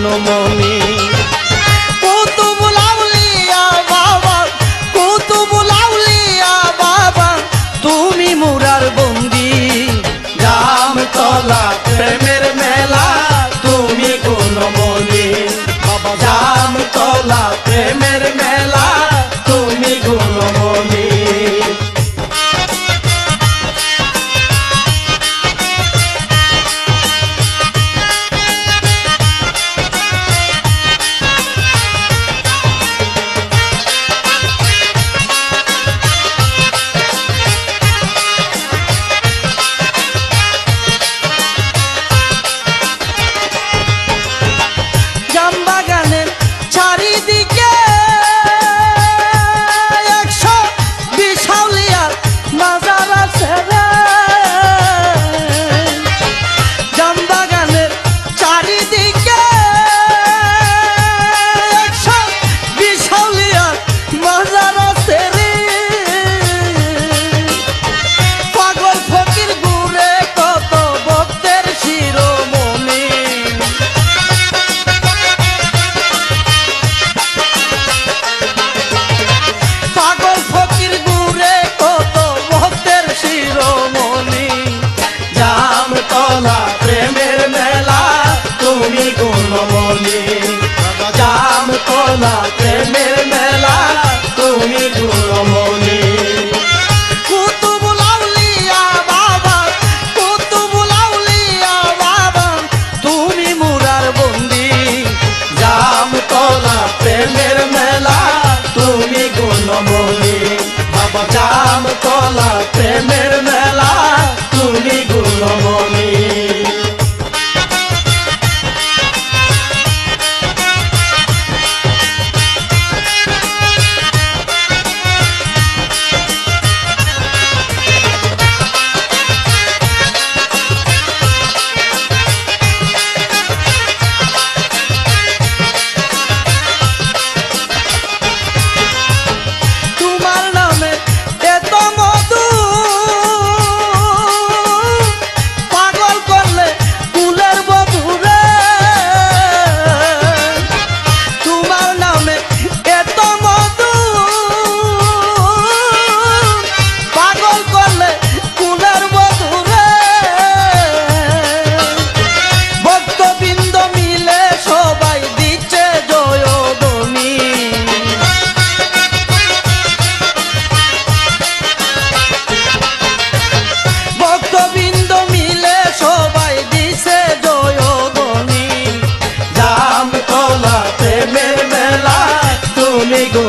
জনমনে মুরার বন্দি। রাম তলা প্রেমের মেলা তুমি কোন মনে। বাবা রাম তলা প্রেমের ಭೂಮಿಗೆ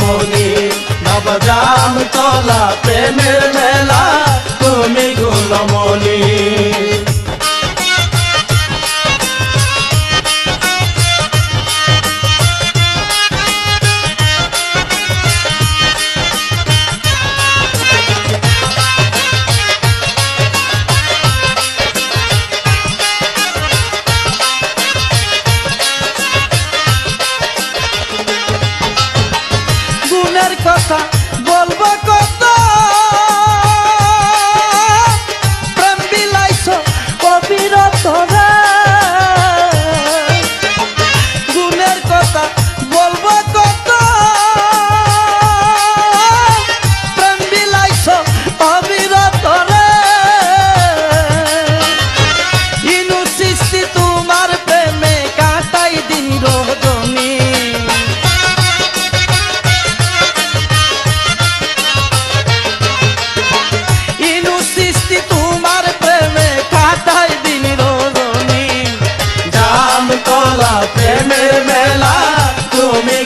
মনি নবজাম তলা প্রেমের মেলা তুমি গুণমণি casa.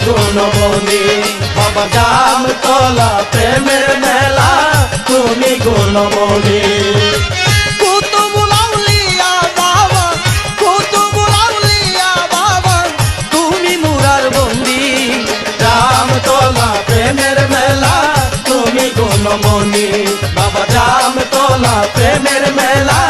গুণমণি বাবা জাম তোলা প্রেমের মেলা তুমি তুমি গুণমণি বাবা জাম তোলা প্রেমের মেলা